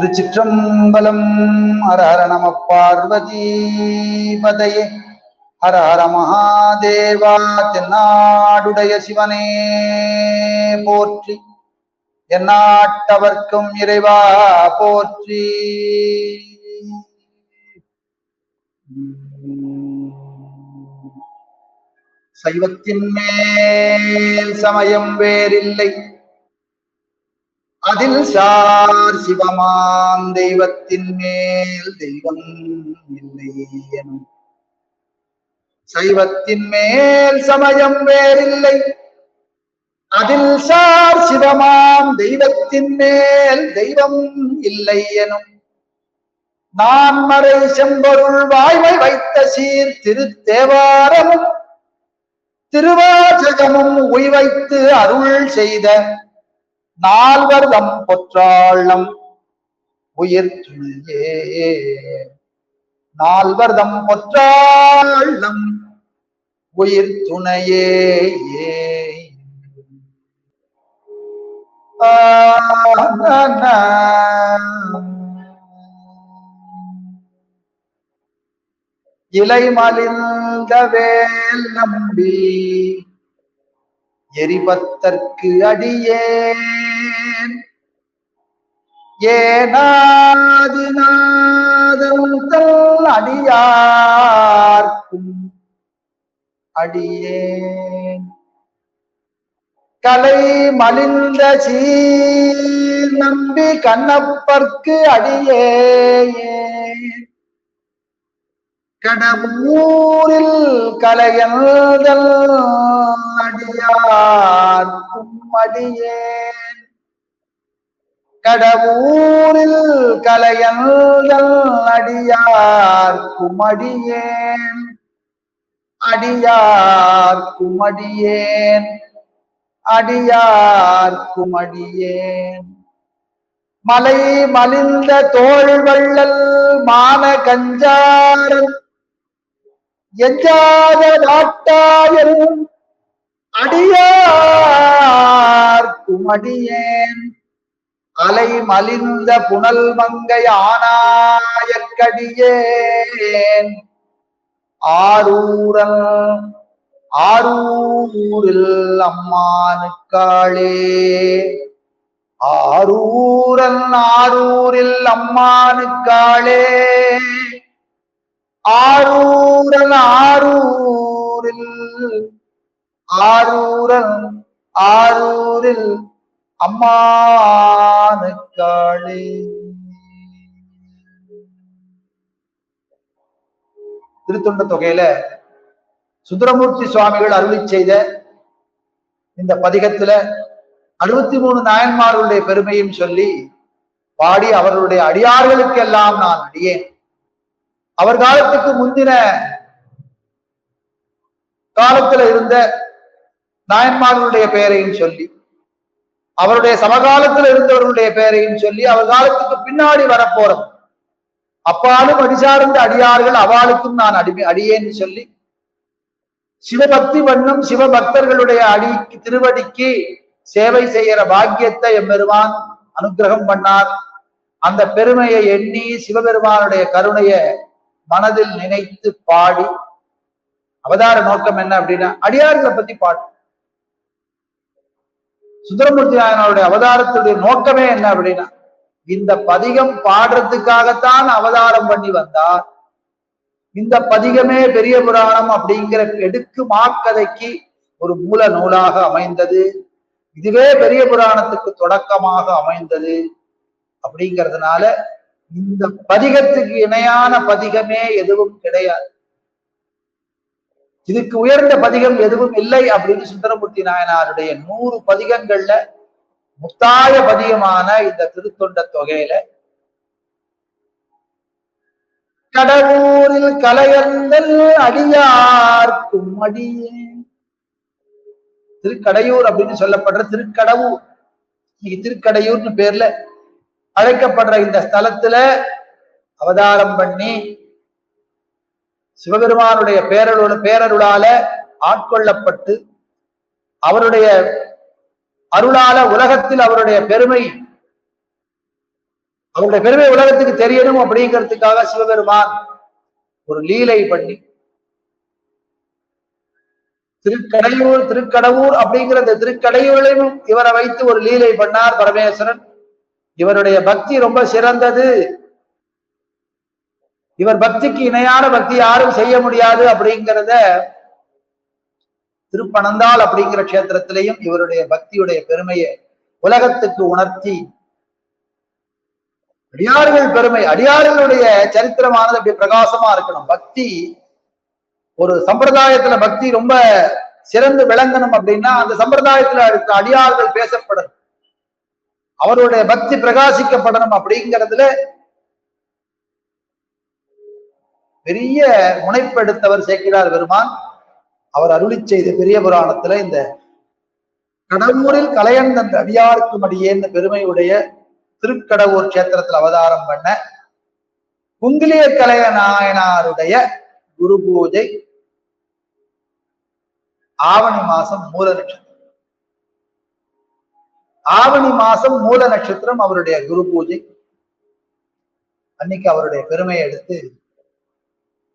திருச்சிற்றம்பலம். ஹர ஹர நம பார்வதி பதையே ஹர ஹர மகாதேவா தென்னாடுடைய சிவனே போற்றி. எந்நாட்டவர்க்கும் இறைவா போற்றி. சைவத்தின் மேல் சமயம் வேறில்லை. அதில் சார் சிவமாம் தெய்வத்தின் மேல் தெய்வம் இல்லை எனும். சைவத்தின் மேல் சமயம் வேறில்லை. அதில் சார் சிவமாம் தெய்வத்தின் மேல் தெய்வம் இல்லை எனும். நான் மறை செம்பொருள் வாய்மை வைத்த சீர் திருத்தேவாரமும் திருவாசகமும் உய்வைத்து அருள் செய்த நால்வர் தம் பொற்றாளம். உயிர் துணையே நால்வர் தம் பொற்றாளம். உயிர் துணையே. இலை மலிந்த வேல் நம்பி எரிபத்தற்கு அடியேன். ஏனாதிநாதம் தல் அடியார்க்கும் அடியேன். கலை மலிந்த சீர் நம்பி கண்ணப்பர்க்கு அடியேன். கடம்பூரில் கலையல்தல் அடியார்க்கும் அடியேன் கடவுரில் கலையல்தல் அடியார்க்கும் அடியேன் அடியார்க்கும் அடியேன் அடியார்க்கும் அடியேன் மலை மலிந்த தோள் வள்ளல் மான கஞ்சாரன் எஞ்சாத நாட்டாயல் அடியார்க்கும் அடியேன். அலை மலிந்த புனல் மங்கை ஆனாயக்கடியேன் ஆரூரன் ஆரூரில் அம்மானுக்காளே. ஆரூரன் ஆரூரில் அம்மானுக்காளே. ஆரூரன் ஆரூரில் ஆரூரன் ஆரூரில் அம்மானுக்காளே. திருத்தொண்ட தொகையில சுந்தரமூர்த்தி சுவாமிகள் அருளி செய்த இந்த பதிகத்துல அறுபத்தி மூணு நாயன்மார்களுடைய பெருமையும் சொல்லி பாடி அவர்களுடைய அடியார்களுக்கெல்லாம் நான் அடியேன். அவர் காலத்துக்கு முந்தின காலத்துல இருந்த நாயன்மார்களுடைய பெயரையும் சொல்லி அவருடைய சமகாலத்தில் இருந்தவர்களுடைய பெயரையும் சொல்லி அவர் காலத்துக்கு பின்னாடி வரப்போறது. அப்பாலும் அடிசார்ந்த அடியார்கள் அவளுக்கும் நான் அடிமை அடியேன்னு சொல்லி சிவபக்தி வண்ணம் சிவபக்தர்களுடைய அடி திருவடிக்கு சேவை செய்யற பாக்கியத்தை எம்பெருமான் அனுகிரகம் பண்ணார். அந்த பெருமையை எண்ணி சிவபெருமானுடைய கருணைய மனதில் நினைத்து பாடி அவதார நோக்கம் என்ன அப்படின்னா அடியார்களை பத்தி பாடும் சுந்தரமூர்த்தி நாயனருடைய அவதாரத்துடைய நோக்கமே என்ன அப்படின்னா இந்த பதிகம் பாடுறதுக்காகத்தான் அவதாரம் பண்ணி வந்தார். இந்த பதிகமே பெரிய புராணம் அப்படிங்கிற எடுக்கு மாக்கதைக்கு ஒரு மூல நூலாக அமைந்தது. இதுவே பெரிய புராணத்துக்கு தொடக்கமாக அமைந்தது. அப்படிங்கிறதுனால இந்த பதிகத்துக்கு இணையான பதிகமே எதுவும் கிடையாது. இதுக்கு உயர்ந்த பதிகம் எதுவும் இல்லை அப்படின்னு சுந்தரமூர்த்தி நாயனாருடைய நூறு பதிகங்கள்ல முத்தாய பதிகமான இந்த திருத்தொண்ட தொகையில கடவுரில் கலையந்தல் அடியார்க்கும் அடியே திருக்கடையூர் அப்படின்னு சொல்லப்படுற திருக்கடவுர். இன்னைக்கு திருக்கடையூர்னு பேர்ல அழைக்கப்படுற இந்த ஸ்தலத்துல அவதாரம் பண்ணி சிவபெருமானுடைய பேரருள பேரருளால ஆட்கொள்ளப்பட்டு அவருடைய அருளால உலகத்தில் அவருடைய பெருமை அவருடைய பெருமை உலகத்துக்கு தெரியணும் அப்படிங்கிறதுக்காக சிவபெருமான் ஒரு லீலை பண்ணி திருக்கடையூர் திருக்கடவுர் அப்படிங்கிற திருக்கடையூரிலும் இவரை வைத்து ஒரு லீலை பண்ணார் பரமேஸ்வரன். இவருடைய பக்தி ரொம்ப சிறந்தது. இவர் பக்திக்கு இணையான பக்தி யாரும் செய்ய முடியாது அப்படிங்கிறத திருப்பனந்தாள் அப்படிங்கிற கஷேத்திரத்திலையும் இவருடைய பக்தியுடைய பெருமையை உலகத்துக்கு உணர்த்தி அடியார்கள் பெருமை அடியார்களுடைய சரித்திரமானது அப்படி பிரகாசமா இருக்கணும். பக்தி ஒரு சம்பிரதாயத்துல பக்தி ரொம்ப சிறந்து விளங்கணும் அப்படின்னா அந்த சம்பிரதாயத்துல இருக்க அடியார்கள் பேசப்படணும். அவருடைய பக்தி பிரகாசிக்கப்படணும் அப்படிங்கிறதுல பெரிய முனைப்பெடுத்தவர் சேக்கிடார் பெருமான். அவர் அருளி செய்த பெரிய புராணத்துல இந்த கடம்பூரில் கலையன் தந்த அடியாருக்கும் மடியேன்னு பெருமையுடைய திருக்கடவுர் கஷேத்திரத்தில் அவதாரம் பண்ண குங்கிலிய கலைய நாயனாருடைய குரு பூஜை ஆவணி மாசம் மூல நட்சத்திரம். ஆவணி மாசம் மூல நட்சத்திரம் அவருடைய குரு பூஜை. அன்னைக்கு அவருடைய பெருமையை எடுத்து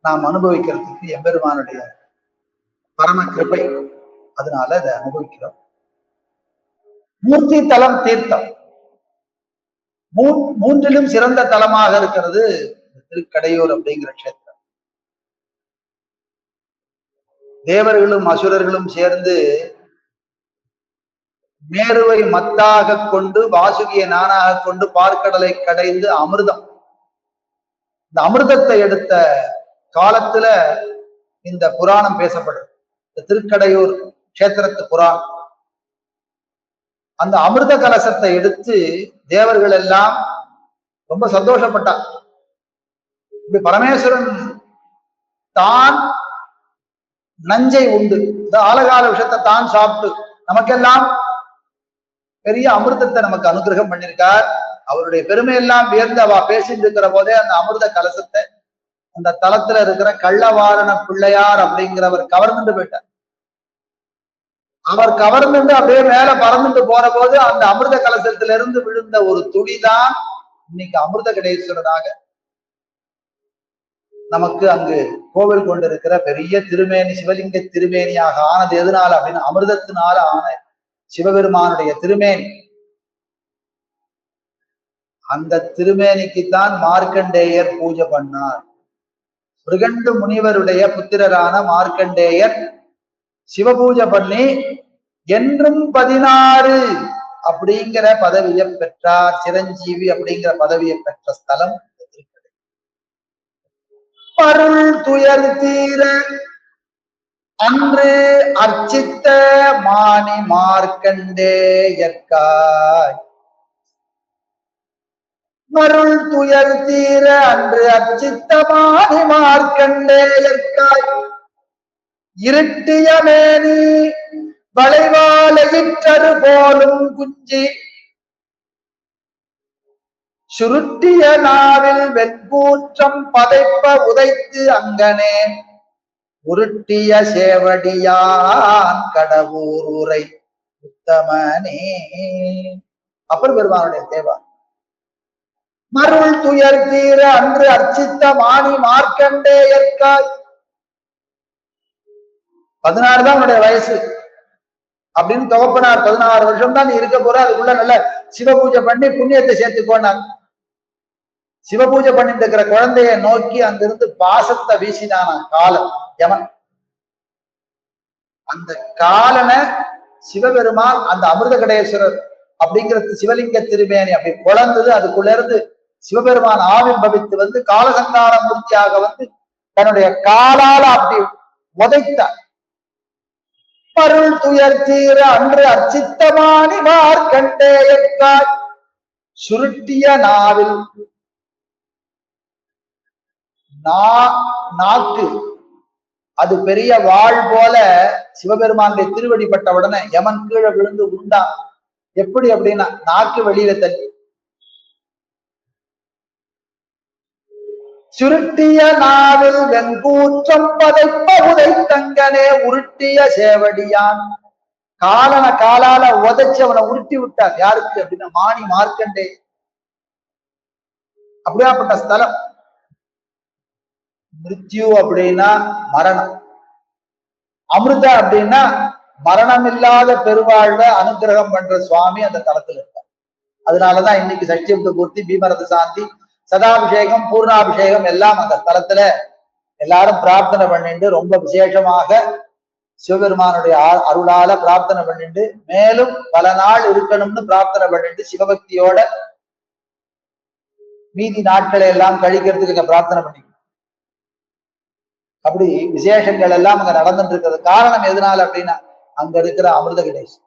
நாம் அனுபவிக்கிறதுக்கு எம்பெருமானுடைய பரம கிருப்பை அதனால அதை அனுபவிக்கிறோம். மூர்த்தி தலம் தீர்த்தம் மூன்றிலும் சிறந்த தலமாக இருக்கிறது திருக்கடையூர் அப்படிங்கிற கஷேத்திரம். தேவர்களும் அசுரர்களும் சேர்ந்து மேருவை மத்தாக கொண்டு வாசுகியை நானாக கொண்டு பார்க்கடலை கடைந்து அமிர்தம். இந்த அமிர்தத்தை எடுத்த காலத்துல இந்த புராணம் பேசப்படும் இந்த திருக்கடையூர் கஷேத்திரத்து புராணம். அந்த அமிர்த கலசத்தை எடுத்து தேவர்கள் எல்லாம் ரொம்ப சந்தோஷப்பட்டார் இப்படி பரமேஸ்வரன் தான் நஞ்சை உண்டு. இந்த ஆலகால விஷயத்தை தான் சாப்பிட்டு நமக்கெல்லாம் பெரிய அமிர்தத்தை நமக்கு அனுகிரகம் பண்ணிருக்கார். அவருடைய பெருமை எல்லாம் வியர்ந்து அவ பேசிட்டு இருக்கிற போதே அந்த அமிர்த கலசத்தை அந்த தளத்துல இருக்கிற கள்ளவாரண பிள்ளையார் அப்படிங்கிறவர் கவர்ந்துட்டு போயிட்டார். அவர் கவர்ந்துட்டு அப்படியே மேல பறந்துட்டு போற போது அந்த அமிர்த கலசத்துல இருந்து விழுந்த ஒரு துளிதான் இன்னைக்கு அமிர்த கடேஸ்வரனாக நமக்கு அங்கு கோவில் கொண்டிருக்கிற பெரிய திருமேனி சிவலிங்க திருமேனியாக ஆனது எதனால அப்படின்னு அமிர்தத்தினால ஆன சிவபெருமானுடைய திருமேனி. அந்த திருமேனிக்குத்தான் மார்க்கண்டேயர் பூஜை பண்ணார். மிருகண்டு முனிவருடைய புத்திரரான மார்க்கண்டேயர் சிவபூஜை பண்ணி என்றும் பதினாறு அப்படிங்கிற பதவியை பெற்றார். சிரஞ்சீவி அப்படிங்கிற பதவியை பெற்ற ஸ்தலம் பருள் துயர் தீர அன்று அர்ச்சித்த மாணி மார்க்கண்டேயற்காய் மருள் துயர் தீர அன்று அர்ச்சித்த மாணி மார்க்கண்டேயற்காய் இருட்டிய மேனி வளைவாலையிற்றரு போலும் குஞ்சி. சுருட்டிய நாவில் வெண்பூற்றம் பதைப்ப உதைத்து அங்கனே உருட்டிய சேவடியான் கடவுர் உரை. உத்தமனே. அப்புறம் பெருமானுடைய தேவா. மருள் துயர் தீர அன்று அர்ச்சித்த மாணி மார்க்கண்டேயற்காய் பதினாறு தான் உன்னுடைய வயசு. அப்படின்னு தொகப்பனார் பதினாறு வருஷம் தான் நீ இருக்க போற. அதுக்குள்ள நல்ல சிவ பூஜை பண்ணி புண்ணியத்தை சேர்த்துக்கோனாங்க சிவ பூஜை பண்ணிட்டு இருக்கிற குழந்தைய நோக்கி அங்கிருந்து பாசத்தை வீசினான காலம். யமன். அந்த காலனை சிவபெருமான் அந்த அமிர்த கடேஸ்வரர் அப்படிங்கிற சிவலிங்க திருமேனி அப்படி குழந்தது அதுக்குள்ள இருந்து சிவபெருமான் ஆவிர்பவித்து வந்து காலசங்கார மூர்த்தியாக வந்து தன்னுடைய காலால அப்படி உதைத்தார். பருள் துயர் தீர அன்று அர்ச்சித்தமானி மார்க்கண்டேயற்காய் சுருட்டிய நாவில். நாக்கு அது பெரிய வாழ் போல சிவபெருமானுடைய திருவடிப்பட்ட உடனே யமன் கீழே விழுந்து உண்டா? எப்படி அப்படின்னா நாக்கு வெளியில தள்ளி. சுருட்டிய நாவில் வெங்கூற்றம் பதைப்ப உதை தங்கனே உருட்டிய சேவடியான். காலன காலால உதைச்சு அவனை உருட்டி விட்டார். யாருக்கு? அப்படின்னா மாணி மார்க்கண்டே. அப்படியாப்பட்ட ஸ்தலம். மிருத்யு அப்படின்னா மரணம். அமிர்த அப்படின்னா மரணம் இல்லாத பெருவாழ்வை அனுகிரகம் பண்ற சுவாமி அந்த தலத்துல இருக்கார். அதனாலதான் இன்னைக்கு சஷ்டியப்த பூர்த்தி பீமரத சாந்தி சதாபிஷேகம் பூர்ணாபிஷேகம் எல்லாம் அந்த தளத்துல எல்லாரும் பிரார்த்தனை பண்ணிட்டு ரொம்ப விசேஷமாக சிவபெருமானுடைய அருளால பிரார்த்தனை பண்ணிட்டு மேலும் பல நாள் இருக்கணும்னு பிரார்த்தனை பண்ணிட்டு சிவபக்தியோட மீதி நாட்களை எல்லாம் கழிக்கிறதுக்கு இங்க பிரார்த்தனை பண்ணிக்கணும் அப்படி விசேஷங்கள் எல்லாம் அங்க நடந்துட்டு இருக்கிறது காரணம் எதனால அப்படின்னா அங்க இருக்கிற அமிர்த கணேஷ்.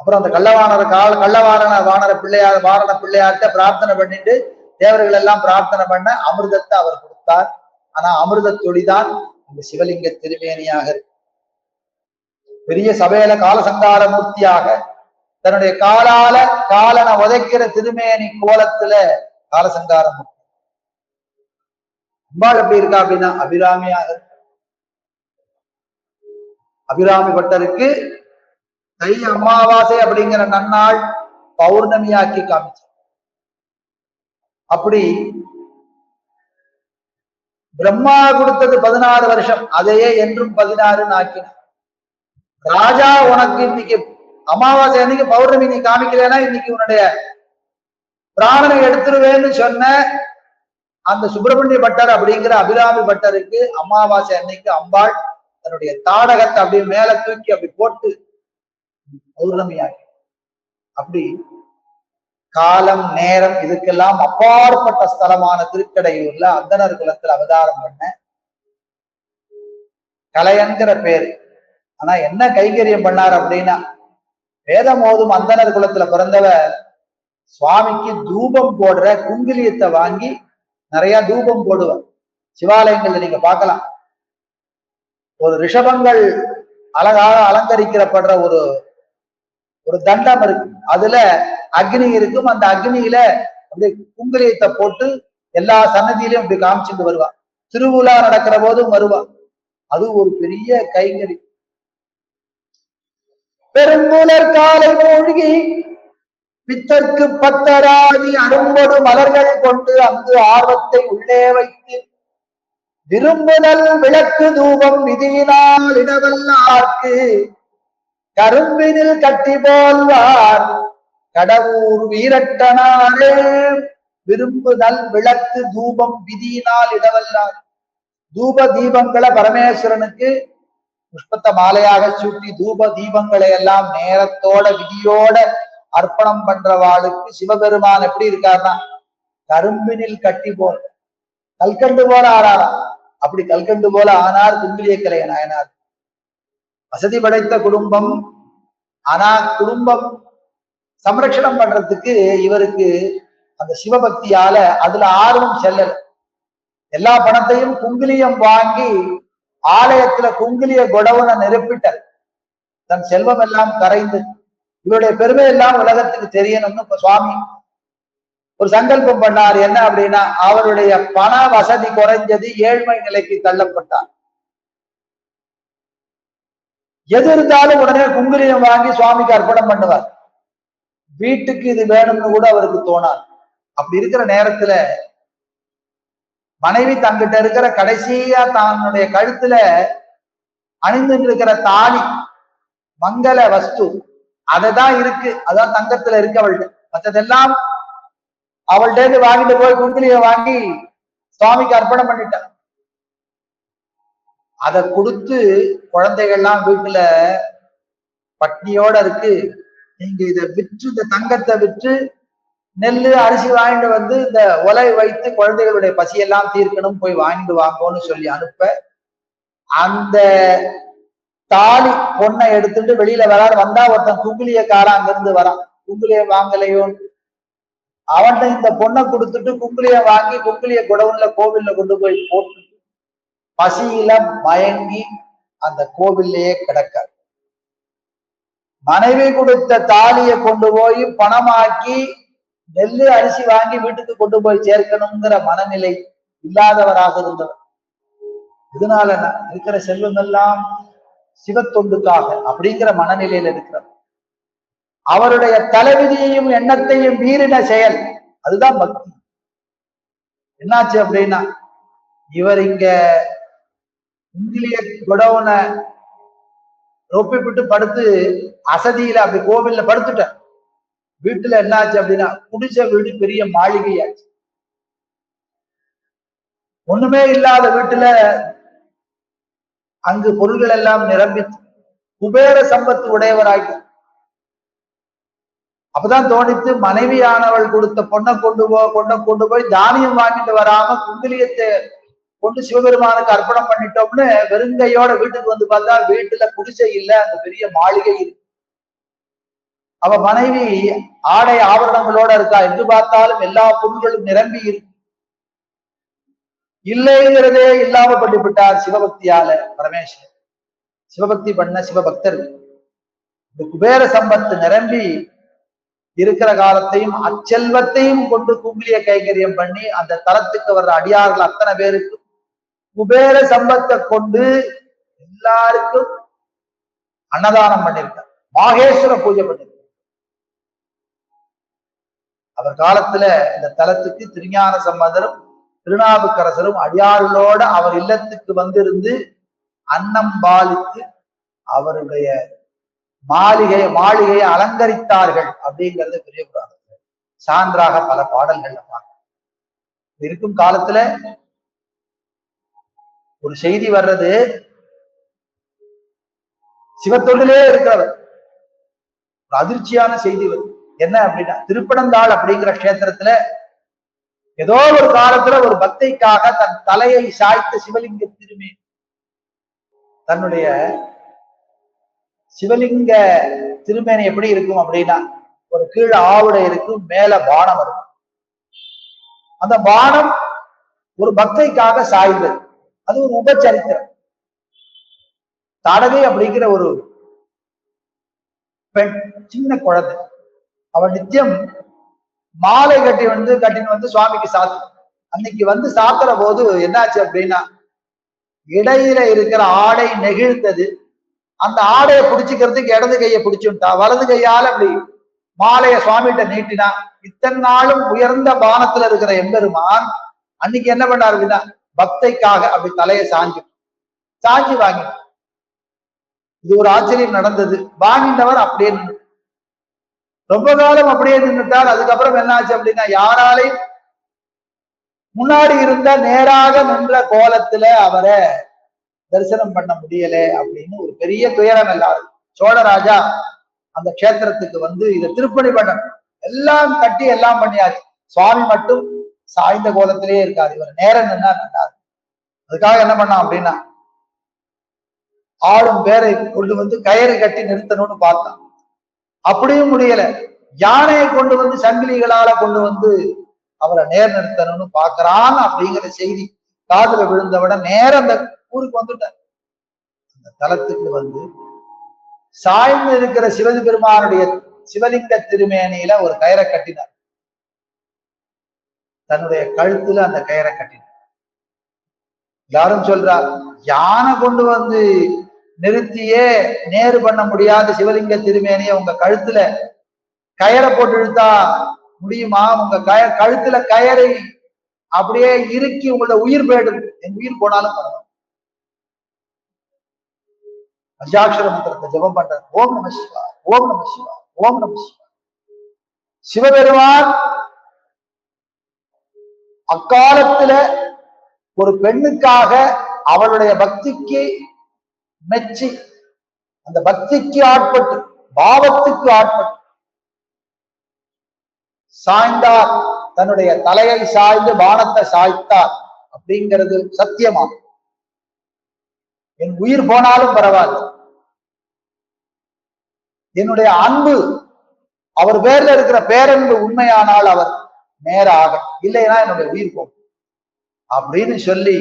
அப்புறம் அந்த கள்ளவாணர கால கள்ளவாரண வானர பிள்ளையார் வாரண பிள்ளையார்கிட்ட பிரார்த்தனை பண்ணிட்டு தேவர்கள் எல்லாம் பிரார்த்தனை பண்ண அமிர்தத்தை அவர் கொடுத்தார். ஆனா அமிர்த தொழிதான் இந்த சிவலிங்க திருமேனியாக இருக்கு. பெரிய சபையில காலசங்கார மூர்த்தியாக தன்னுடைய காலால காலனை உதைக்கிற திருமேனி கோலத்துல காலசங்கார மூர்த்தி. அம்பாள் எப்படி இருக்கா அப்படின்னா அபிராமியாக அபிராமி பட்டருக்கு தை அமாவாசை அப்படிங்கிற நன்னாள் பௌர்ணமியாக்கி காமிச்சு அப்படி பிரம்மா கொடுத்தது பதினாறு வருஷம் அதையே என்றும் பதினாறுன்னு ஆக்கினார். ராஜா உனக்கு இன்னைக்கு அமாவாசை அன்னைக்கு பௌர்ணமி நீ காமிக்கலைன்னா இன்னைக்கு உன்னுடைய பிராணனை எடுத்துருவேன்னு சொன்ன அந்த சுப்பிரமணிய பட்டர் அப்படிங்கிற அபிராமி பட்டருக்கு அமாவாசை அன்னைக்கு அம்பாள் தன்னுடைய தாடகத்தை அப்படியே மேல தூக்கி அப்படி போட்டு பௌர்ணமியாகி அப்படி காலம் நேரம் இதுக்கெல்லாம் அப்பாற்பட்ட ஸ்தலமான திருக்கடையூர்ல அந்தனர் குலத்துல அவதாரம் பண்ண கலையன்கிற பேரு. ஆனா என்ன கைங்கரியம் பண்ணார் அப்படின்னா வேதம் ஓதும் அந்தனர் குலத்துல பிறந்தவர் சுவாமிக்கு தூபம் போடுற குங்கிலியத்தை வாங்கி நிறைய தூபம் போடுவார். சிவாலயங்கள்ல நீங்க பார்க்கலாம். ஒரு ரிஷபங்கள் அழகாக அலங்கரிக்கிறப்படுற ஒரு ஒரு தண்டம் இருக்கு. அதுல அக்னி இருக்கும். அந்த அக்னியில அப்படியே குங்குலியத்தை போட்டு எல்லா சன்னதியிலையும் அப்படி காமிச்சுட்டு வருவான் திருவிழா நடக்கிற போதும் வருவான் அது ஒரு பெரிய கைங்கறி. பெருங்குலர் காலை மூழ்கி பித்தர்க்கு பத்தராதி அரும்பொடு மலர்கள் கொண்டு அங்கு ஆர்வத்தை உள்ளே வைத்து விரும்புதல் விளக்கு தூபம் விதியினால் இடவல்லார்க்கு கரும்பினில் கட்டி போல்வார் கடவுர் வீரட்டனாரே விரும்புதல் விளக்கு தூபம் விதியினால் இடவல்லார் தூப தீபங்களை பரமேஸ்வரனுக்கு புஷ்பத்தை மாலையாக சூட்டி தூப தீபங்களை எல்லாம் நேரத்தோட விதியோட அர்ப்பணம் பண்றவாளுக்கு சிவபெருமான் எப்படி இருக்காருன்னா கரும்பினில் கட்டி போல் கல்கண்டு போல ஆறாராம் அப்படி கல்கண்டு போல ஆனார் கும்பிலிய கலைய நாயனார். வசதி படைத்த குடும்பம் ஆனா குடும்பம் சம்ரட்சணம் பண்றதுக்கு இவருக்கு அந்த சிவபக்தியால அதுல ஆர்வம் செல்லல. எல்லா பணத்தையும் குங்கிலியம் வாங்கி ஆலயத்துல குங்கிலிய கொடவனை நிரப்பிட்டார். தன் செல்வம் எல்லாம் கரைந்து இவருடைய பெருமை எல்லாம் உலகத்துக்கு தெரியணும்னு இப்ப சுவாமி ஒரு சங்கல்பம் பண்ணார். என்ன அப்படின்னா அவருடைய பண வசதி குறைஞ்சது ஏழ்மை நிலைக்கு தள்ளப்பட்டார். எது இருந்தாலும் உடனே குங்குலியம் வாங்கி சுவாமிக்கு அர்ப்பணம் பண்ணுவார். வீட்டுக்கு இது வேணும்னு கூட அவருக்கு தோணார் அப்படி இருக்கிற நேரத்துல மனைவி தங்கிட்ட இருக்கிற கடைசியா தன்னுடைய கழுத்துல அணிந்துட்டு இருக்கிற தாலி மங்கள வஸ்து அததான் இருக்கு. அதான் தங்கத்துல இருக்கு அவள்கிட்ட. மற்றதெல்லாம் அவள்கிட்ட இருந்து வாங்கிட்டு போய் குங்கிலிய வாங்கி சுவாமிக்கு அர்ப்பணம் பண்ணிட்டான் அதை கொடுத்து குழந்தைகள்லாம் வீட்டுல பட்னியோட இருக்கு. நீங்க இதை விற்று இந்த தங்கத்தை விற்று நெல்லு அரிசி வாங்கிட்டு வந்து இந்த ஒலை வைத்து குழந்தைகளுடைய பசியெல்லாம் தீர்க்கணும் போய் வாங்கிட்டு வாங்கோன்னு சொல்லி அனுப்ப அந்த தாலி பொண்ணை எடுத்துட்டு வெளியில வராது. வந்தா ஒருத்தன் குங்குலியக்காரன் அங்கிருந்து வரான். குங்குலிய வாங்கலையோ? அவன்கிட்ட இந்த பொண்ணை கொடுத்துட்டு குங்குலிய வாங்கி குங்குலிய குடவுன்ல கோவில்ல கொண்டு போய் போட்டு பசியில மயங்கி அந்த கோவில்லையே கிடக்க மனைவி கொடுத்த தாலியை கொண்டு போய் பணமாக்கி நெல்லு அரிசி வாங்கி வீட்டுக்கு கொண்டு போய் சேர்க்கணுங்கிற மனநிலை இல்லாதவராக இருந்தவர். இதனால இருக்கிற செல்வம் எல்லாம் சிவத்தொண்டுக்காக அப்படிங்கிற மனநிலையில இருக்கிறார். அவருடைய தலைவிதியையும் எண்ணத்தையும் மீறின செயல் அதுதான் பக்தி. என்னாச்சு அப்படின்னா இவர் இங்க இங்கிலிய குடவுனை ரொப்பிப்பிட்டு படுத்து அசதியில அப்படி கோவில்ல படுத்துட்டார். வீட்டுல என்னாச்சு அப்படின்னா குடிச்ச வீடு பெரிய மாளிகையாச்சு. ஒண்ணுமே இல்லாத வீட்டுல அங்கு பொருள்கள் எல்லாம் நிரம்பி குபேர சம்பத்து உடையவராயிட்டார் அப்பதான் தோணித்து மனைவியானவள் கொடுத்த பொண்ணை கொண்டு போ பொண்ணை கொண்டு போய் தானியம் வாங்கிட்டு வராம குங்கிலியத்தை கொண்டு சிவபெருமானுக்கு அர்ப்பணம் பண்ணிட்டோம்னு வெறுங்கையோட வீட்டுக்கு வந்து பார்த்தா வீட்டுல குடிசை இல்ல அந்த பெரிய மாளிகை இருக்கு. அவ மனைவி ஆடை ஆபரணங்களோட இருக்கா? எங்கு பார்த்தாலும் எல்லா பொருள்களும் நிரம்பி இருக்கு. இல்லைங்கிறதே இல்லாம பண்ணி விட்டார் சிவபக்தியால பரமேஸ்வரன் சிவபக்தி பண்ண சிவபக்தர். இந்த குபேர சம்பத்து நிரம்பி இருக்கிற காலத்தையும் அச்செல்வத்தையும் கொண்டு குங்கிலிய கைங்கரியம் பண்ணி அந்த தலத்துக்கு வர்ற அடியார்கள் அத்தனை பேருக்கு குபேர சம்பத்தை கொண்டு எல்லாருக்கும் அன்னதானம் பண்ணிருக்கார் மாகேஸ்வர பூஜை பண்ணியிருக்கார். அவர் காலத்துல இந்த தலத்துக்கு திருஞான சம்பந்தரும் திருநாவுக்கரசரும் அடியார்களோட அவர் இல்லத்துக்கு வந்திருந்து அன்னம் பாலித்து அவருடைய மாளிகை மாளிகையை அலங்கரித்தார்கள் அப்படிங்கிறது பெரிய புராணத்துல. சான்றாக பல பாடல்கள்ல பார்க்க இருக்கும் காலத்துல ஒரு செய்தி வர்றது சிவத்தொழிலே இருக்கிறவர். ஒரு அதிர்ச்சியான செய்தி வருது என்ன அப்படின்னா திருப்பனந்தாள் அப்படிங்கிற கஷேத்திரத்துல ஏதோ ஒரு காலத்துல ஒரு பக்தைக்காக தன் தலையை சாய்த்த சிவலிங்க திருமே. தன்னுடைய சிவலிங்க திருமேனை எப்படி இருக்கும் அப்படின்னா ஒரு கீழே ஆவுடை இருக்கும் மேல பானம் இருக்கும். அந்த பானம் ஒரு பக்தைக்காக சாய்ந்தது. அது ஒரு உபச்சரித்திரம். தாடகை அப்படிங்கிற ஒரு பெண் சின்ன குழந்தை. அவள் நித்தியம் மாலை கட்டி வந்து கட்டின்னு வந்து சுவாமிக்கு சாத்து அன்னைக்கு வந்து சாத்துற போது என்னாச்சு அப்படின்னா இடையில இருக்கிற ஆடை நெகிழ்ந்தது. அந்த ஆடையை பிடிச்சிக்கிறதுக்கு இடது கையை பிடிச்சுட்டா வலது கையால அப்படி மாலைய சுவாமிகிட்ட நீட்டினா இத்தனை நாளும் உயர்ந்த பானத்துல இருக்கிற எம்பெருமான் அன்னைக்கு என்ன பண்ணார் அப்படின்னா பக்தைக்காக அப்படி தலையை சாஞ்சு சாஞ்சி வாங்கி இது ஒரு ஆச்சரியம் நடந்தது. வாங்கினவர் அப்படியே ரொம்ப காலம் அப்படியே நின்றுட்டார் அதுக்கப்புறம் என்னாச்சு அப்படின்னா யாராலையும் முன்னாடி இருந்த நேராக நின்ற கோலத்துல அவரை தரிசனம் பண்ண முடியல அப்படின்னு ஒரு பெரிய துயரம் எல்லாரும். சோழராஜா அந்த க்ஷேத்திரத்துக்கு வந்து இதை திருப்பணி பண்ணணும். எல்லாம் கட்டி எல்லாம் பண்ணியாச்சு. சுவாமி மட்டும் சாய்ந்த கோலத்திலேயே இருக்காரு. இவர் நேரம் நின்னா நல்லாரு அதுக்காக என்ன பண்ணான் அப்படின்னா ஆளும் பேரை கொண்டு வந்து கயிறு கட்டி நிறுத்தணும்னு பார்த்தான். அப்படியும் முடியல. யானையை கொண்டு வந்து சங்கிலிகளால கொண்டு வந்து அவரை நேர் நிறுத்தணும்னு பாக்குறான் அப்படிங்கிற செய்தி காதுல விழுந்தவட நேர அந்த ஊருக்கு வந்துட்டார். அந்த தலத்துக்கு வந்து சாய்ந்து இருக்கிற சிவதி பெருமானுடைய சிவலிங்க திருமேனியில ஒரு கயிறை கட்டினார். தன்னுடைய கழுத்துல அந்த கயிறை கட்டினார். யாரும் சொல்றா யானை கொண்டு வந்து நிறுத்தியே நேரு பண்ண முடியாத சிவலிங்க திருமேனிய உங்க கழுத்துல கயரை போட்டு இழுத்தா முடியுமா? உங்க கய கழுத்துல கயரை அப்படியே இறுக்கி உங்களோட உயிர் போயிடும் என் உயிர் போனாலும் பரவாயில்ல. பஞ்சாட்சர மந்திரத்தை ஜெபம் பண்ற ஓம் நம சிவா ஓம் நம சிவா ஓம் நம சிவா. சிவபெருமான் அக்காலத்துல ஒரு பெண்ணுக்காக அவளுடைய பக்திக்கு மெச்சி அந்த பக்திக்கு ஆட்பட்டு பாவத்துக்கு ஆட்பட்டு. சாய்ந்தார் தன்னுடைய தலையை சாய்ந்து பானத்தை சாய்த்தார் அப்படிங்கிறது சத்தியமா என் உயிர் போனாலும் பரவாயில்ல. என்னுடைய அன்பு அவர் பேர்ல இருக்கிற பேரன்பு உண்மையானால் அவர் நேர ஆகும் இல்லைன்னா என்னுடைய உயிர் போகும். அப்படின்னு சொல்லி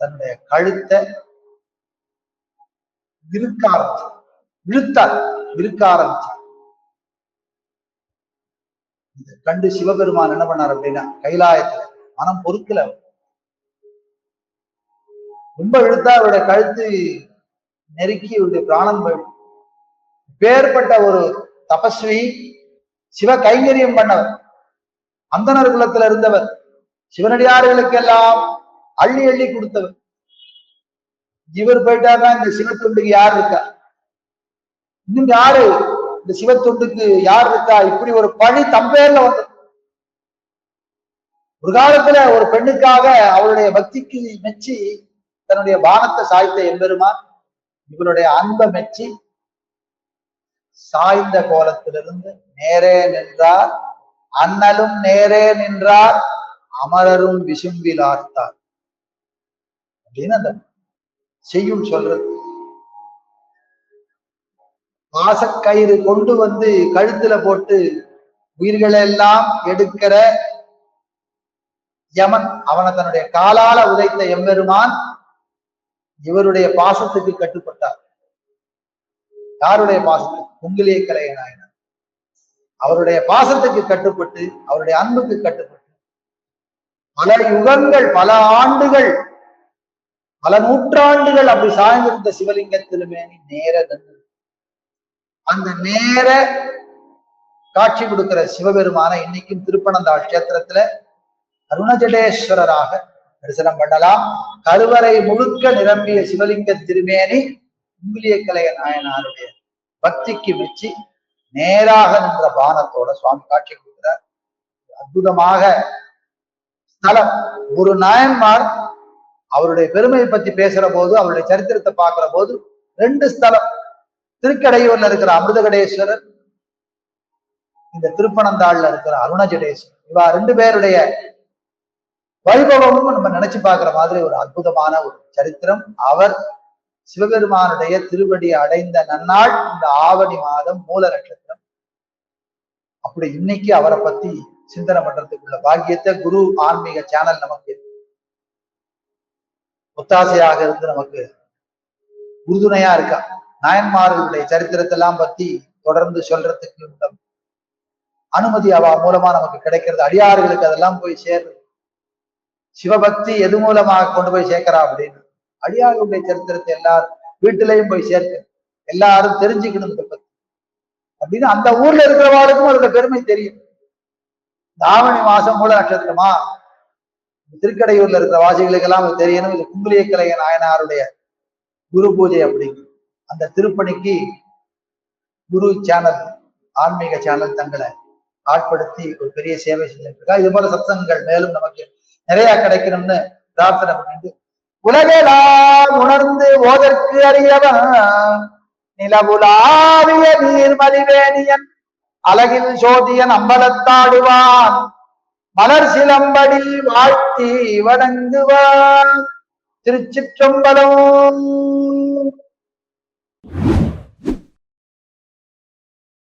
தன்னுடைய கழுத்தை இருக்க ஆரம்பிச்சார் இழுத்தார் ஆரம்பிச்சார் இதை கண்டு சிவபெருமான் என்ன பண்ணார் அப்படின்னா கைலாயத்துல மனம் பொறுக்கல ரொம்ப இழுத்தா அவருடைய கழுத்து நெருக்கி இவருடைய பிராணம் போயிடும். பேர்பட்ட ஒரு தபஸ்வி சிவ கைங்கரியம் பண்ணவர். அந்தனர் குலத்துல இருந்தவர். சிவனடியார்களுக்கெல்லாம் அள்ளி அள்ளி கொடுத்தவர். இவர் போயிட்டாருன்னா இந்த சிவத்துண்டுக்கு யார் இருக்கா? இன்னும் யாரு? இந்த சிவத்துண்டுக்கு யார் இருக்கா? இப்படி ஒரு பழி தம்பேர்ல வந்து ஒரு காலத்துல ஒரு பெண்ணுக்காக அவளுடைய பக்திக்கு மெச்சி தன்னுடைய பானத்தை சாய்த்த எம்பெருமான் இவருடைய அன்பை மெச்சி சாய்ந்த கோலத்திலிருந்து நேரே நின்றார் அண்ணலும் நேரே நின்றார் அமரரும் விசும்பில் ஆர்த்தார். அப்படின்னு அந்த செய்யும் சொல்றது. மாசக்கயிறு கொண்டு வந்து கழுத்துல போட்டு உயிர்களை எல்லாம் எடுக்கிற யமன் அவனை தன்னுடைய காலால உதைத்த எம்பெருமான் இவருடைய பாசத்துக்கு கட்டுப்பட்டார். யாருடைய பாசத்துக்கு குங்கிலிய கலைய அவருடைய பாசத்துக்கு கட்டுப்பட்டு அவருடைய அன்புக்கு கட்டுப்பட்டு பல யுகங்கள் பல ஆண்டுகள் பல நூற்றாண்டுகள் அப்படி சாய்ந்திருந்த சிவலிங்கத்திலுமே நேர நின்று அந்த நேர காட்சி கொடுக்கிற சிவபெருமான இன்னைக்கும் திருப்பனந்தாள் கஷேத்திரத்துல அருணஜடேஸ்வரராக தரிசனம் பண்ணலாம். கருவறை முழுக்க நிரம்பிய சிவலிங்க திருமேனி உங்கிலிய கலைய நாயனாருடைய பக்திக்கு மெச்சி நேராக நின்ற பானத்தோட சுவாமி காட்சி கொடுக்கிறார். அற்புதமாக ஸ்தலம். ஒரு நாயன்மார் அவருடைய பெருமையை பத்தி பேசுற போது அவருடைய சரித்திரத்தை பார்க்கிற போது ரெண்டு ஸ்தலம். திருக்கடையூர்ல இருக்கிற அமிர்தகடேஸ்வரர் இந்த திருப்பனந்தாள்ல இருக்கிற அருணஜடேஸ்வரர். இவா ரெண்டு பேருடைய வைபவமும் நம்ம நினைச்சு பார்க்கிற மாதிரி ஒரு அற்புதமான ஒரு சரித்திரம். அவர் சிவபெருமானுடைய திருவடி அடைந்த நன்னாள் இந்த ஆவணி மாதம் மூல நட்சத்திரம். அப்படி இன்னைக்கு அவரை பத்தி சிந்தனை பண்றதுக்குள்ள பாக்கியத்தை குரு ஆன்மீக சேனல் நமக்கு ஒத்தாசையாக இருந்து நமக்கு உறுதுணையா இருக்கா? நாயன்மார்களுடைய சரித்திரத்தை எல்லாம் பத்தி தொடர்ந்து சொல்றதுக்கு உள்ள அனுமதி அவ மூலமா நமக்கு கிடைக்கிறது. அடியார்களுக்கு அதெல்லாம் போய் சேர்றது. சிவபக்தி எது மூலமாக கொண்டு போய் சேர்க்கிறா அப்படின்னு. அடியார்களுடைய சரித்திரத்தை எல்லாரும் வீட்டிலையும் போய் சேர்க்க. எல்லாரும் தெரிஞ்சுக்கணும் இதை பத்தி. அப்படின்னு அந்த ஊர்ல இருக்கிறவாளுக்கும் அதோட பெருமை தெரியும். தாவணி மாசம் மூல நட்சத்திரமா? திருக்கடையூர்ல இருக்கிற வாசிகளுக்கு எல்லாம் தெரியணும். இது குங்குலிய கலைய நாயனாருடைய குரு பூஜை அப்படிங்க. அந்த திருப்பணிக்கு குரு சேனல் ஆன்மீக சேனல் தங்களை ஆட்படுத்தி ஒரு பெரிய சேவை செஞ்சிருக்கா இது போல சத்தங்கள் மேலும் நமக்கு நிறைய கிடைக்கணும்னு பிரார்த்தனை பண்ணிட்டு உலகெல்லாம் உணர்ந்து ஓதற்கு அறியவன் நிலவுலாவிய நீர்மலிவேணியன் அழகில் சோதியன் அம்பலத்தாடுவான். மலர் சிலம்படி வாழ்த்தி வணங்குவார். திருச்சிற்றம்பலம்.